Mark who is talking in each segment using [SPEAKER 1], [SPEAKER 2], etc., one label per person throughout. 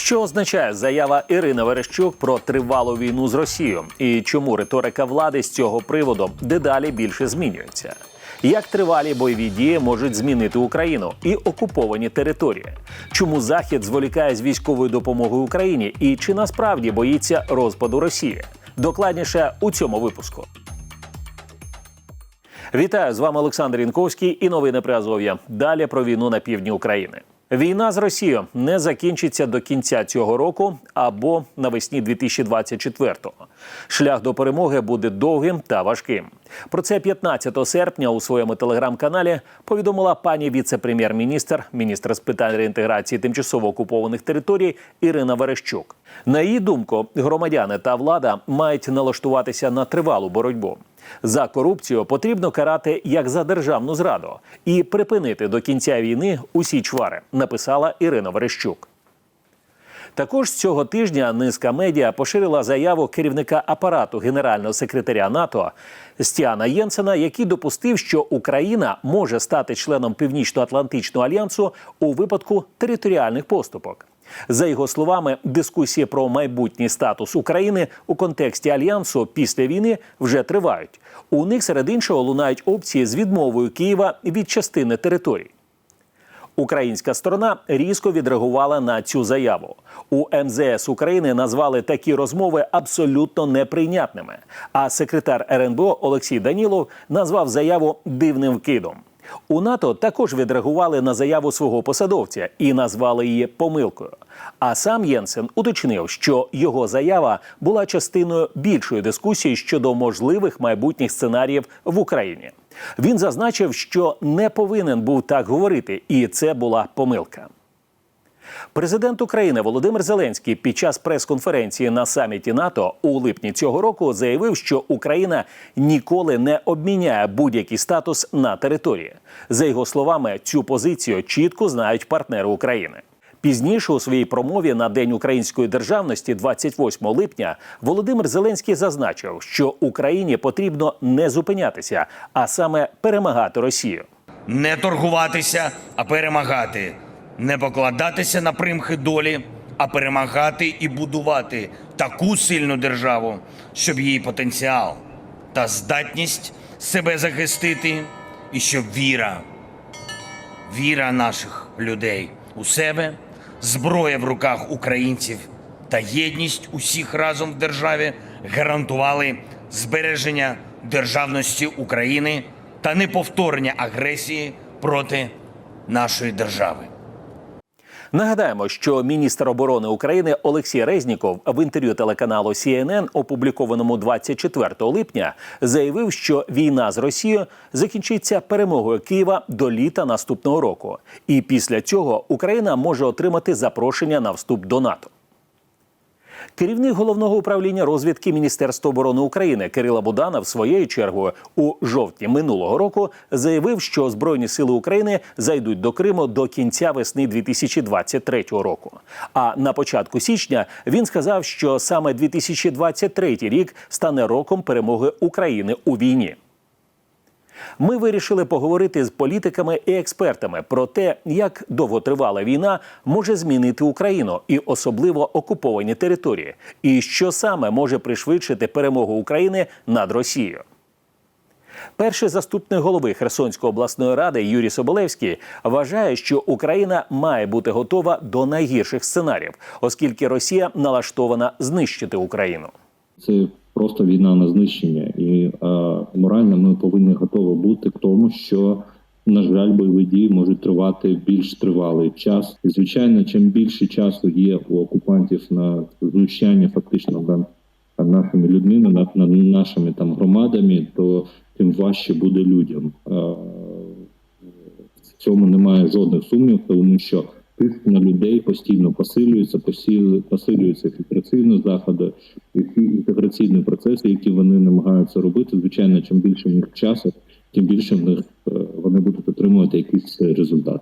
[SPEAKER 1] Що означає заява Ірини Верещук про тривалу війну з Росією? І чому риторика влади з цього приводу дедалі більше змінюється? Як тривалі бойові дії можуть змінити Україну і окуповані території? Чому Захід зволікає з військовою допомогою Україні? І чи насправді боїться розпаду Росії? Докладніше у цьому випуску. Вітаю з вами Олександр Інковський і новини при Азов'я. Далі про війну на півдні України. Війна з Росією не закінчиться до кінця цього року або навесні 2024-го. Шлях до перемоги буде довгим та важким. Про це 15 серпня у своєму телеграм-каналі повідомила пані віце-прем'єр-міністр, міністр з питань реінтеграції тимчасово окупованих територій Ірина Верещук. На її думку, громадяни та влада мають налаштуватися на тривалу боротьбу. За корупцію потрібно карати як за державну зраду і припинити до кінця війни усі чвари, написала Ірина Верещук. Також цього тижня низка медіа поширила заяву керівника апарату генерального секретаря НАТО Стіана Єнсена, який допустив, що Україна може стати членом Північно-Атлантичного альянсу у випадку територіальних поступок. За його словами, дискусії про майбутній статус України у контексті альянсу після війни вже тривають. У них серед іншого лунають опції з відмовою Києва від частини територій. Українська сторона різко відреагувала на цю заяву. У МЗС України назвали такі розмови абсолютно неприйнятними. А секретар РНБО Олексій Данілов назвав заяву дивним вкидом. У НАТО також відреагували на заяву свого посадовця і назвали її помилкою. А сам Єнсен уточнив, що його заява була частиною більшої дискусії щодо можливих майбутніх сценаріїв в Україні. Він зазначив, що не повинен був так говорити, і це була помилка. Президент України Володимир Зеленський під час прес-конференції на саміті НАТО у липні цього року заявив, що Україна ніколи не обміняє будь-який статус на території. За його словами, цю позицію чітко знають партнери України. Пізніше у своїй промові на День української державності, 28 липня, Володимир Зеленський зазначив, що Україні потрібно не зупинятися, а саме перемагати Росію.
[SPEAKER 2] не торгуватися, а перемагати, не покладатися на примхи долі, а перемагати і будувати таку сильну державу, щоб її потенціал та здатність себе захистити, і щоб віра, віра наших людей у себе, зброя в руках українців та єдність усіх разом в державі гарантували збереження державності України та неповторення агресії проти нашої держави.
[SPEAKER 1] Нагадаємо, що міністр оборони України Олексій Резніков в інтерв'ю телеканалу CNN, опублікованому 24 липня, заявив, що війна з Росією закінчиться перемогою Києва до літа наступного року, і після цього Україна може отримати запрошення на вступ до НАТО. Керівник головного управління розвідки Міністерства оборони України Кирила Буданов своєю чергою у жовтні минулого року заявив, що Збройні сили України зайдуть до Криму до кінця весни 2023 року. А на початку січня він сказав, що саме 2023 рік стане роком перемоги України у війні. Ми вирішили поговорити з політиками і експертами про те, як довготривала війна може змінити Україну і особливо окуповані території, і що саме може пришвидшити перемогу України над Росією. Перший заступник голови Херсонської обласної ради Юрій Соболевський вважає, що Україна має бути готова до найгірших сценаріїв, оскільки Росія налаштована знищити Україну.
[SPEAKER 3] це просто війна на знищення, і е, морально ми повинні готові бути к тому, що на жаль, бойові дії можуть тривати більш тривалий час. І звичайно, чим більше часу є у окупантів на знущання, фактично над нашими людьми, над, над нашими там громадами, то тим важче буде людям. Е, в цьому немає жодних сумнів, тому що тиск на людей постійно посилюється, посилю- посилюються фільтраційні заходи, інтеграційні процеси, які вони намагаються робити. Звичайно, чим більше в них часу, тим більше в них е, вони будуть отримувати якийсь результат.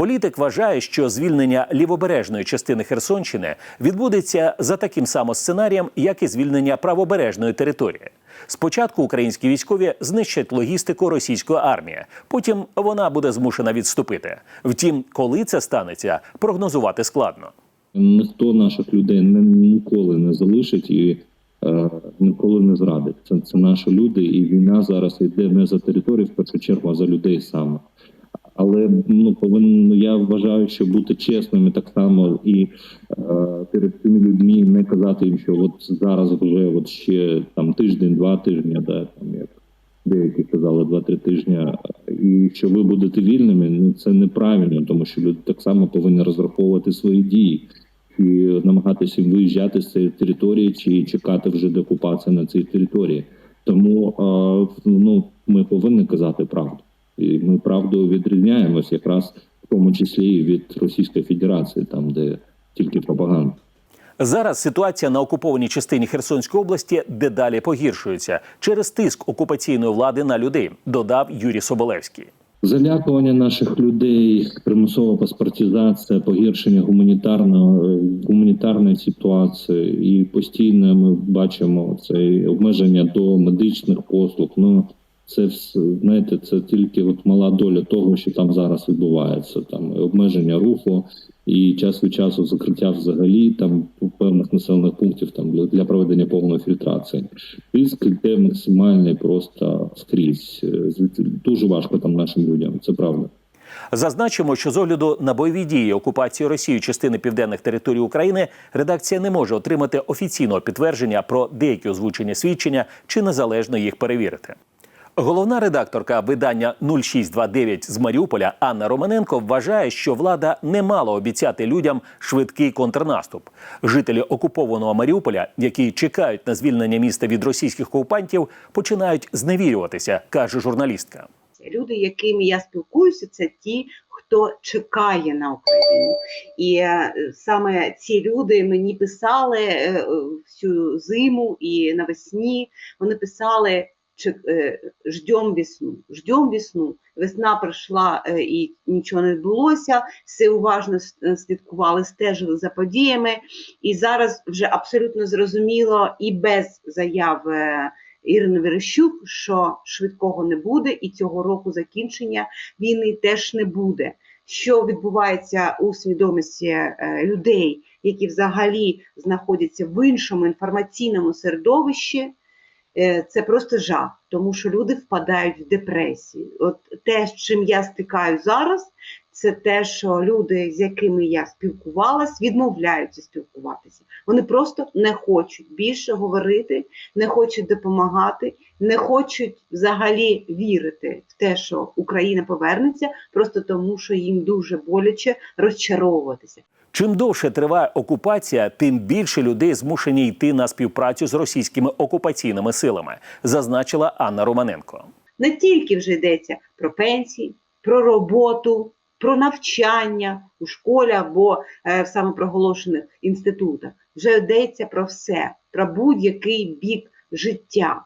[SPEAKER 1] Політик вважає, що звільнення лівобережної частини Херсонщини відбудеться за таким самим сценарієм, як і звільнення правобережної території. Спочатку українські військові знищать логістику російської армії, потім вона буде змушена відступити. Втім, коли це станеться, прогнозувати складно.
[SPEAKER 3] Ніхто наших людей не, ніколи не залишить і е, ніколи не зрадить. Це, це наші люди, і війна зараз йде не за територію, в першу чергу, а за людей саме. Але ну повинен ну, я вважаю, що бути чесними так само і е, перед цими людьми не казати їм, що от зараз вже от ще там тиждень, два тижні, да там як деякі казали, два-три тижні, і що ви будете вільними, ну це неправильно, тому що люди так само повинні розраховувати свої дії і намагатися виїжджати з цієї території чи чекати вже деокупації на цій території. Тому е, ну ми повинні казати правду. І ми правдою відрізняємось якраз в тому числі і від Російської Федерації, там де тільки пропаганда.
[SPEAKER 1] Зараз ситуація на окупованій частині Херсонської області дедалі погіршується через тиск окупаційної влади на людей, додав Юрій Соболевський.
[SPEAKER 3] Залякування наших людей, примусова паспортизація, погіршення гуманітарного гуманітарної ситуації, і постійно ми бачимо це обмеження до медичних послуг. Ну це знаєте, це тільки от мала доля того, що там зараз відбувається. Там обмеження руху і час від часу закриття взагалі там певних населених пунктів там для, проведення повної фільтрації. Тиск йде максимальний просто скрізь. Е, Дуже важко там нашим людям. Це правда.
[SPEAKER 1] Зазначимо, що з огляду на бойові дії окупації Росією частини південних територій України редакція не може отримати офіційного підтвердження про деякі озвучені свідчення чи незалежно їх перевірити. Головна редакторка видання 0629 з Маріуполя Анна Романенко вважає, що влада не мала обіцяти людям швидкий контрнаступ. Жителі окупованого Маріуполя, які чекають на звільнення міста від російських окупантів, починають зневірюватися, каже журналістка.
[SPEAKER 4] Люди, якими я спілкуюся, це ті, хто чекає на Україну. І е, саме ці люди мені писали е, всю зиму і навесні. Вони писали. Е, Ждем весну, ждем весну. Весна прийшла е, і нічого не відбулося. Все уважно е, слідкували, стежили за подіями. І зараз вже абсолютно зрозуміло і без заяв е, Ірини Верещук, що швидкого не буде, і цього року закінчення війни теж не буде. Що відбувається у свідомості е, людей, які взагалі знаходяться в іншому інформаційному середовищі, це просто жах, тому що люди впадають в депресію. От те, з чим я стикаю зараз, це те, що люди, з якими я спілкувалась, відмовляються спілкуватися. Вони просто не хочуть більше говорити, не хочуть допомагати, не хочуть взагалі вірити в те, що Україна повернеться, просто тому, що їм дуже боляче розчаровуватися.
[SPEAKER 1] Чим довше триває окупація, тим більше людей змушені йти на співпрацю з російськими окупаційними силами, зазначила Анна Романенко.
[SPEAKER 4] не тільки вже йдеться про пенсії, про роботу, про навчання у школі або е, в самопроголошених інститутах. Вже йдеться про все, про будь-який бік життя.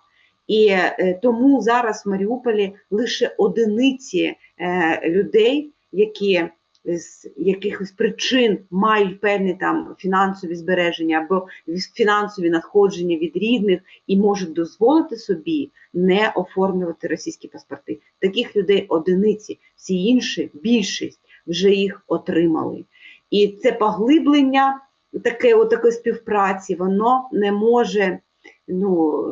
[SPEAKER 4] І е, тому зараз в Маріуполі лише одиниці е, людей, які з якихось причин мають певні там фінансові збереження або фінансові надходження від рідних і можуть дозволити собі не оформлювати російські паспорти. Таких людей одиниці, всі інші, більшість вже їх отримали. І це поглиблення таке, такої співпраці, воно не може, ну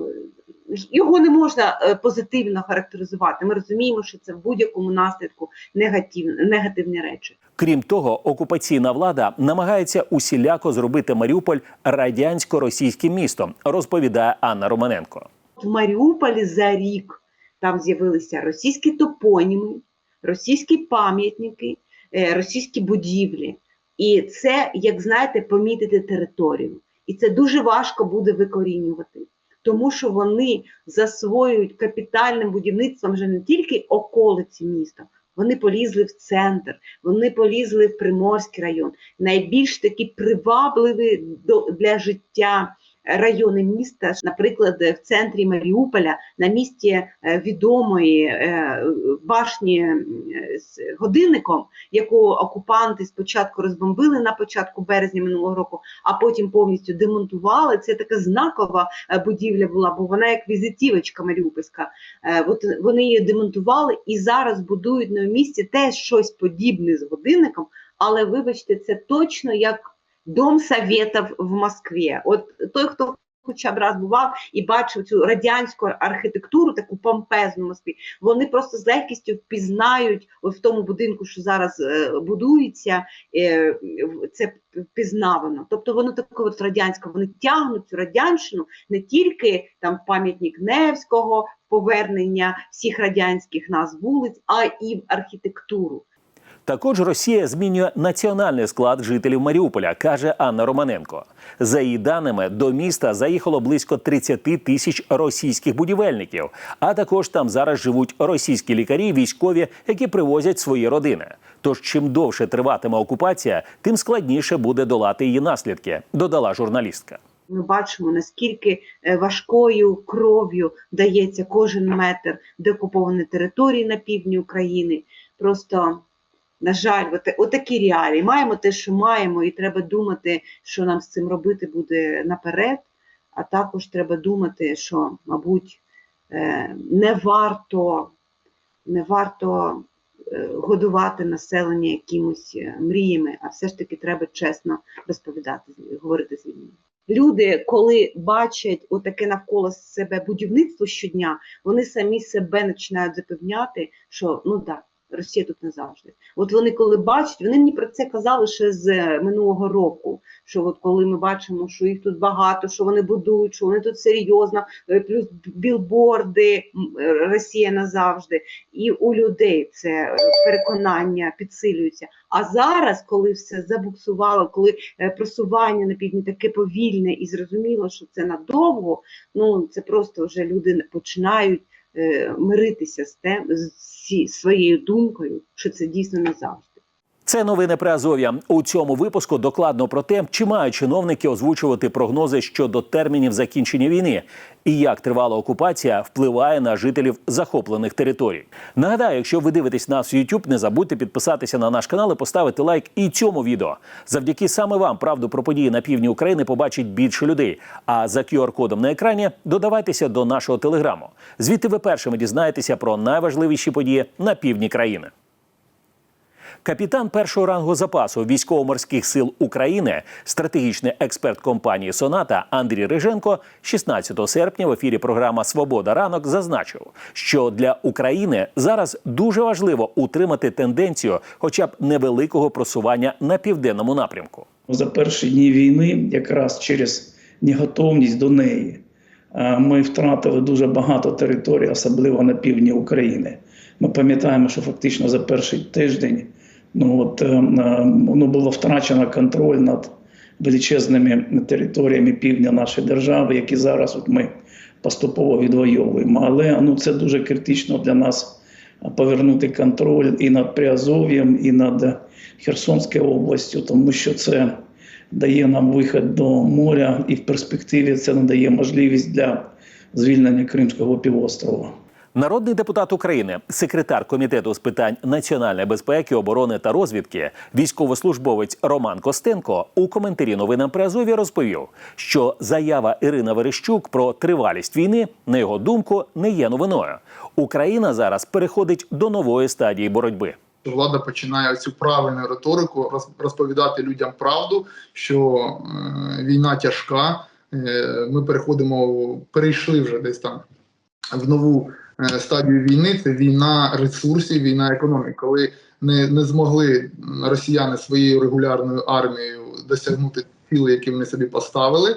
[SPEAKER 4] його не можна е, позитивно характеризувати. Ми розуміємо, що це в будь-якому наслідку негатив, негативні речі.
[SPEAKER 1] Крім того, окупаційна влада намагається усіляко зробити Маріуполь радянсько-російським містом, розповідає Анна Романенко.
[SPEAKER 4] в Маріуполі за рік там з'явилися російські топоніми, російські пам'ятники, е, російські будівлі. І це, як знаєте, помітити територію. І це дуже важко буде викорінювати, тому що вони засвоюють капітальним будівництвом вже не тільки околиці міста, вони полізли в центр, вони полізли в Приморський район, найбільш такі привабливі для життя райони міста, наприклад, в центрі Маріуполя, на місці е, відомої е, башні з годинником, яку окупанти спочатку розбомбили на початку березня минулого року, а потім повністю демонтували. Це така знакова е, будівля була, бо вона як візитівочка Маріупольська. От вони її демонтували і зараз будують на місці теж щось подібне з годинником, але вибачте, це точно як Дом Советов в Москві. От той, хто хоча б раз бував і бачив цю радянську архітектуру, таку помпезну в Москві, вони просто з легкістю впізнають от в тому будинку, що зараз е, будується, е, це впізнавано. Тобто воно таке от радянське, вони тягнуть цю радянщину не тільки там пам'ятник Невського, повернення всіх радянських назв вулиць, а і в архітектуру.
[SPEAKER 1] Також Росія змінює національний склад жителів Маріуполя, каже Анна Романенко. За її даними, до міста заїхало близько 30 тисяч російських будівельників. А також там зараз живуть російські лікарі, військові, які привозять свої родини. Тож, чим довше триватиме окупація, тим складніше буде долати її наслідки, додала журналістка.
[SPEAKER 4] Ми бачимо, наскільки е, важкою кров'ю дається кожен метр деокупованої території на півдні України. Просто, на жаль, от, отакі реалії. Маємо те, що маємо, і треба думати, що нам з цим робити буде наперед. А також треба думати, що, мабуть, е, не варто, не варто е, годувати населення якимось е, мріями, а все ж таки треба чесно розповідати, говорити з людьми. Люди, коли бачать отаке навколо себе будівництво щодня, вони самі себе починають запевняти, що ну так, Росія тут назавжди. От вони коли бачать, вони мені про це казали ще з е, минулого року. Що от коли ми бачимо, що їх тут багато, що вони будують, що вони тут серйозно, е, плюс білборди, е, Росія назавжди, і у людей це переконання підсилюється. А зараз, коли все забуксувало, коли просування на півдні таке повільне і зрозуміло, що це надовго, ну це просто вже люди починають миритися з тем з ці- своєю думкою, що це дійсно не завжди.
[SPEAKER 1] Це новини при Азов'я. У цьому випуску докладно про те, чи мають чиновники озвучувати прогнози щодо термінів закінчення війни, і як тривала окупація впливає на жителів захоплених територій. Нагадаю, якщо ви дивитесь нас в YouTube, не забудьте підписатися на наш канал і поставити лайк і цьому відео. Завдяки саме вам правду про події на півдні України побачить більше людей. А за QR-кодом на екрані додавайтеся до нашого телеграму. Звідти ви першими дізнаєтеся про найважливіші події на півдні країни. Капітан першого рангу запасу військово-морських сил України, стратегічний експерт компанії Соната Андрій Риженко 16 серпня в ефірі програма Свобода ранок зазначив, що для України зараз дуже важливо утримати тенденцію, хоча б невеликого просування на південному напрямку.
[SPEAKER 5] за перші дні війни, якраз через неготовність до неї, е, ми втратили дуже багато територій, особливо на півдні України. Ми пам'ятаємо, що фактично за перший тиждень ну, от, ну, було втрачено контроль над величезними територіями півдня нашої держави, які зараз от ми поступово відвоюємо. Але ну, це дуже критично для нас повернути контроль і над Приазов'ям, і над Херсонською областю, тому що це дає нам вихід до моря, і в перспективі це надає можливість для звільнення Кримського півострова.
[SPEAKER 1] Народний депутат України, секретар комітету з питань національної безпеки, оборони та розвідки, військовослужбовець Роман Костенко у коментарі новинам при Азові розповів, що заява Ірина Верещук про тривалість війни, на його думку, не є новиною. Україна зараз переходить до нової стадії боротьби.
[SPEAKER 6] влада починає цю правильну риторику роз- розповідати людям правду, що е, війна тяжка. Е, ми переходимо, перейшли вже десь там в нову стадію війни. Це війна ресурсів, війна економіки, коли не, не змогли росіяни своєю регулярною армією досягнути цілей, які вони собі поставили.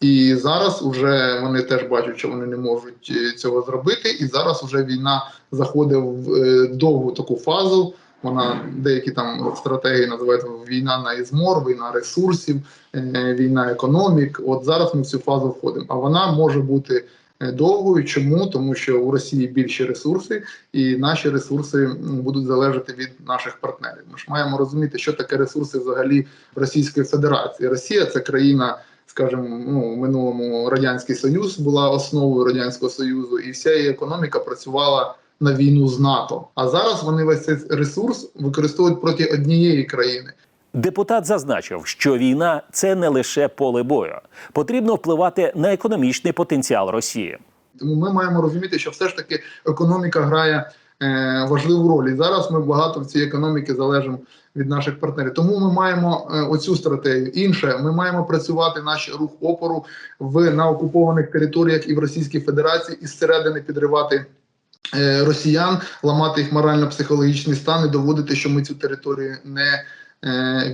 [SPEAKER 6] І зараз вже вони теж бачать, що вони не можуть е, цього зробити. І зараз вже війна заходить в е, довгу таку фазу. Вона деякі там стратегії називають війна на ізмор, війна ресурсів, е, війна економік. От зараз ми в цю фазу входимо. А вона може бути е, довгою. Чому? Тому що у Росії більші ресурси, і наші ресурси будуть залежати від наших партнерів. Ми ж маємо розуміти, що таке ресурси взагалі Російської Федерації. Росія це країна. Скажімо, ну в минулому радянський союз була основою радянського союзу, і вся її економіка працювала на війну з НАТО. А зараз вони весь цей ресурс використовують проти однієї країни.
[SPEAKER 1] Депутат зазначив, що війна це не лише поле бою. Потрібно впливати на економічний потенціал Росії.
[SPEAKER 6] Тому ми маємо розуміти, що все ж таки економіка грає е, важливу роль. І зараз ми багато в цій економіці залежимо від наших партнерів. Тому ми маємо е, оцю стратегію. Інше, ми маємо працювати наш рух опору в на окупованих територіях і в Російській Федерації і зсередини підривати. е, Росіян ламати їх морально-психологічний стан і доводити, що ми цю територію не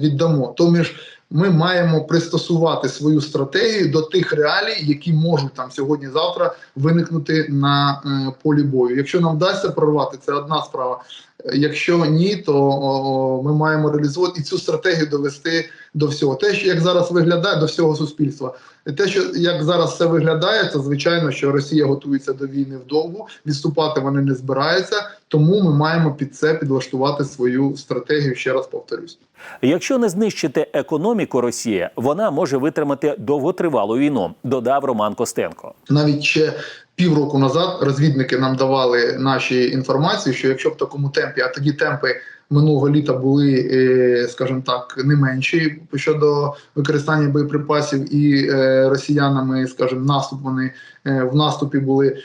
[SPEAKER 6] віддамо. Тому ж ми маємо пристосувати свою стратегію до тих реалій, які можуть там сьогодні-завтра виникнути на е, полі бою. Якщо нам вдасться прорвати, це одна справа. Якщо ні, то ми маємо реалізувати і цю стратегію довести до всього. Те, що як зараз виглядає до всього суспільства, те, що як зараз це виглядає, це звичайно, що Росія готується до війни вдовгу, відступати вони не збираються. Тому ми маємо під це підлаштувати свою стратегію. Ще раз повторюсь.
[SPEAKER 1] Якщо не знищити економіку Росії, вона може витримати довготривалу війну, додав Роман Костенко.
[SPEAKER 6] навіть ще півроку назад розвідники нам давали наші інформації, що якщо в такому темпі, а тоді темпи минулого літа були, е, скажімо так, не менші щодо використання боєприпасів і е, росіянами, скажімо, наступ вони е, в наступі були.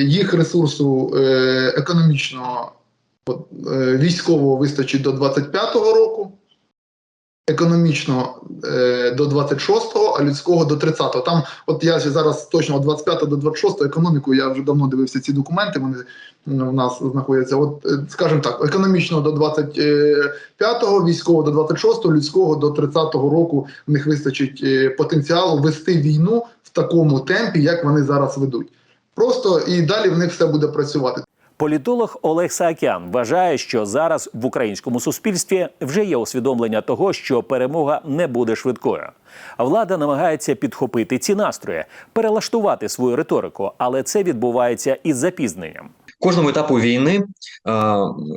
[SPEAKER 6] Їх ресурсу економічного військового вистачить до 25-го року. Економічно е, до 26-го, а людського до 30-го. Там, от я зараз точно від 25 до 26 економіку, я вже давно дивився ці документи, вони в нас знаходяться. От, е, скажімо так, економічно до 25-го, військово до 26-го, людського до 30-го року в них вистачить е, потенціалу вести війну в такому темпі, як вони зараз ведуть. Просто і далі в них все буде працювати.
[SPEAKER 1] Політолог Олег Саакян вважає, що зараз в українському суспільстві вже є усвідомлення того, що перемога не буде швидкою. Влада намагається підхопити ці настрої, перелаштувати свою риторику, але це відбувається із запізненням.
[SPEAKER 7] Кожному етапу війни е,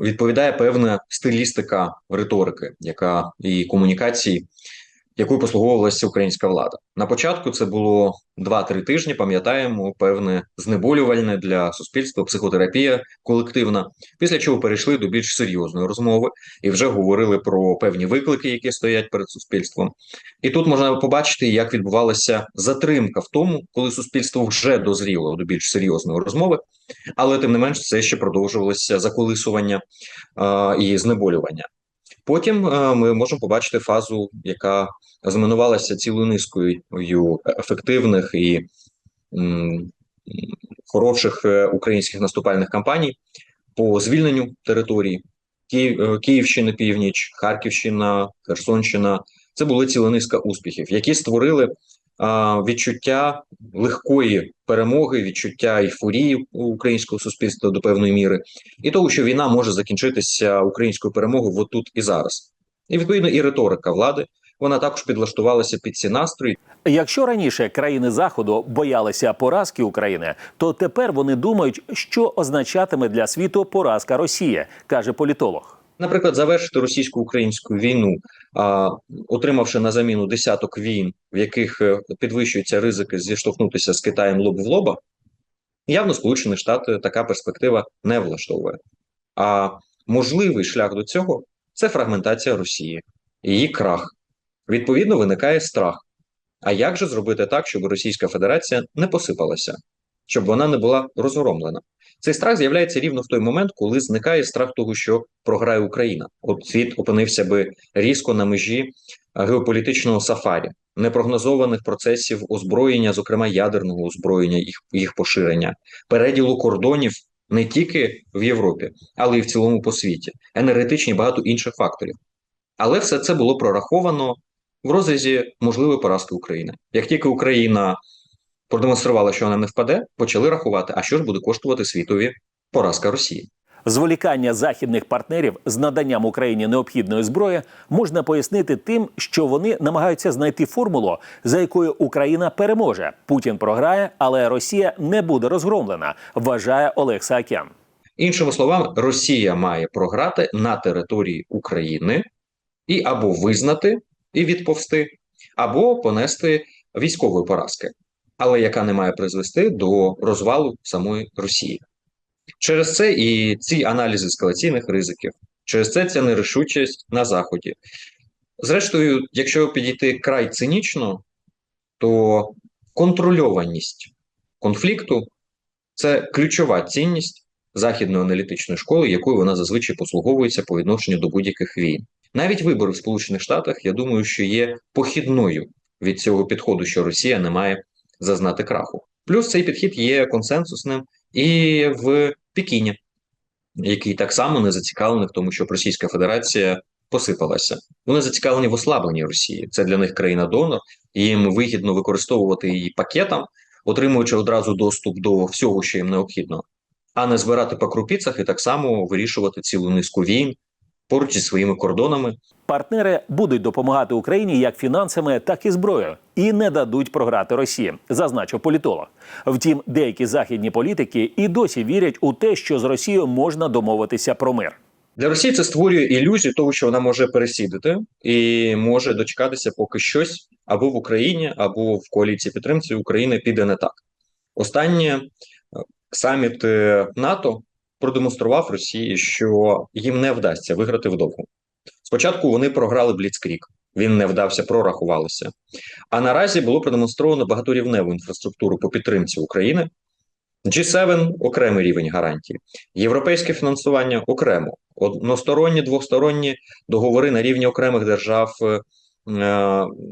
[SPEAKER 7] відповідає певна стилістика риторики, яка і комунікації, якою послуговувалася українська влада. На початку це було 2-3 тижні. Пам'ятаємо, певне знеболювальне для суспільства, психотерапія колективна. Після чого перейшли до більш серйозної розмови і вже говорили про певні виклики, які стоять перед суспільством. І тут можна побачити, як відбувалася затримка в тому, коли суспільство вже дозріло до більш серйозної розмови, але тим не менш це ще продовжувалося заколисування е, і знеболювання. Потім е, ми можемо побачити фазу, яка змінувалася цілою низкою ефективних і хороших е, українських наступальних кампаній по звільненню території е, Київщини, північ, Харківщина, Херсонщина. Це були ціла низка успіхів, які створили відчуття легкої перемоги, відчуття ейфорії українського суспільства до певної міри, і того, що війна може закінчитися українською перемогою от і зараз. І відповідно і риторика влади вона також підлаштувалася під ці настрої.
[SPEAKER 1] Якщо раніше країни заходу боялися поразки України, то тепер вони думають, що означатиме для світу поразка Росії, каже політолог.
[SPEAKER 7] Наприклад, завершити російсько-українську війну, а, отримавши на заміну десяток війн, в яких е, підвищуються ризики зіштовхнутися з Китаєм лоб в лоба, явно Сполучені Штати така перспектива не влаштовує. А можливий шлях до цього це фрагментація Росії, її крах. Відповідно, виникає страх. А як же зробити так, щоб Російська Федерація не посипалася, щоб вона не була розгромлена? Цей страх з'являється рівно в той момент, коли зникає страх того, що програє Україна. От світ опинився би різко на межі геополітичного сафарі, непрогнозованих процесів озброєння, зокрема ядерного озброєння, їх, їх поширення, переділу кордонів не тільки в Європі, але й в цілому по світі, енергетичні багато інших факторів. Але все це було прораховано в розрізі можливої поразки України. Як тільки Україна продемонструвала, що вона не впаде, почали рахувати, а що ж буде коштувати світові поразка Росії.
[SPEAKER 1] Зволікання західних партнерів з наданням Україні необхідної зброї можна пояснити тим, що вони намагаються знайти формулу, за якою Україна переможе. Путін програє, але Росія не буде розгромлена, вважає Олег Саакян.
[SPEAKER 7] Іншими словами, Росія має програти на території України і або визнати і відповсти, або понести військової поразки, але яка не має призвести до розвалу самої Росії. Через це і ці аналізи ескалаційних ризиків, через це ця нерішучість на Заході. Зрештою, якщо підійти край цинічно, то контрольованість конфлікту це ключова цінність західної аналітичної школи, якою вона зазвичай послуговується по відношенню до будь-яких війн. Навіть вибори в Сполучених Штатах, я думаю, що є похідною від цього підходу, що Росія не має зазнати краху. Плюс цей підхід є консенсусним і в Пекіні, який так само не зацікавлений в тому, щоб Російська Федерація посипалася. Вони зацікавлені в ослабленні Росії. Це для них країна-донор, їм вигідно використовувати її пакетом, отримуючи одразу доступ до всього, що їм необхідно, а не збирати по крупіцях і так само вирішувати цілу низку війн поруч зі своїми кордонами.
[SPEAKER 1] Партнери будуть допомагати Україні як фінансами, так і зброєю, і не дадуть програти Росії, зазначив політолог. Втім, деякі західні політики і досі вірять у те, що з Росією можна домовитися про мир.
[SPEAKER 7] Для Росії це створює ілюзію того, що вона може пересідати і може дочекатися, поки щось або в Україні, або в коаліції підтримці України піде не так. Останнє е, саміт е, НАТО продемонстрував Росії, що їм не вдасться виграти вдовго. Спочатку вони програли Бліцкрік, він не вдався, прорахувалися. А наразі було продемонстровано багаторівневу інфраструктуру по підтримці України. G7 – окремий рівень гарантій, європейське фінансування окремо, односторонні, двосторонні договори на рівні окремих держав, е,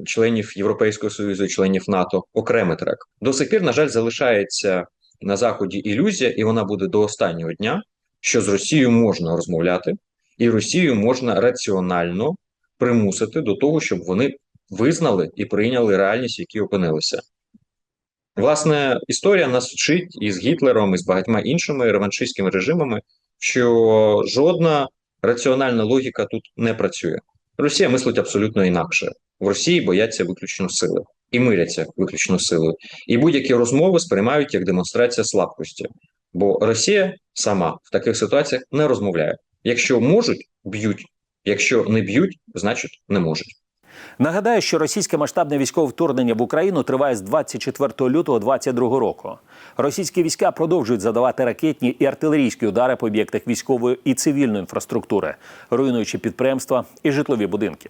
[SPEAKER 7] членів Європейського Союзу, членів НАТО, окремий трек. До сих пір, на жаль, залишається на заході ілюзія, і вона буде до останнього дня, що з Росією можна розмовляти, і Росію можна раціонально примусити до того, щоб вони визнали і прийняли реальність, в якій опинилися. Власне, історія нас вчить із Гітлером, і з багатьма іншими реваншистськими режимами, що жодна раціональна логіка тут не працює. Росія мислить абсолютно інакше. В Росії бояться виключно сили і миряться виключно силою. І будь-які розмови сприймають як демонстрація слабкості. Бо Росія сама в таких ситуаціях не розмовляє. Якщо можуть, б'ють. Якщо не б'ють, значить не можуть.
[SPEAKER 1] Нагадаю, що російське масштабне військове вторгнення в Україну триває з 24 лютого 2022 року. Російські війська продовжують задавати ракетні і артилерійські удари по об'єктах військової і цивільної інфраструктури, руйнуючи підприємства і житлові будинки.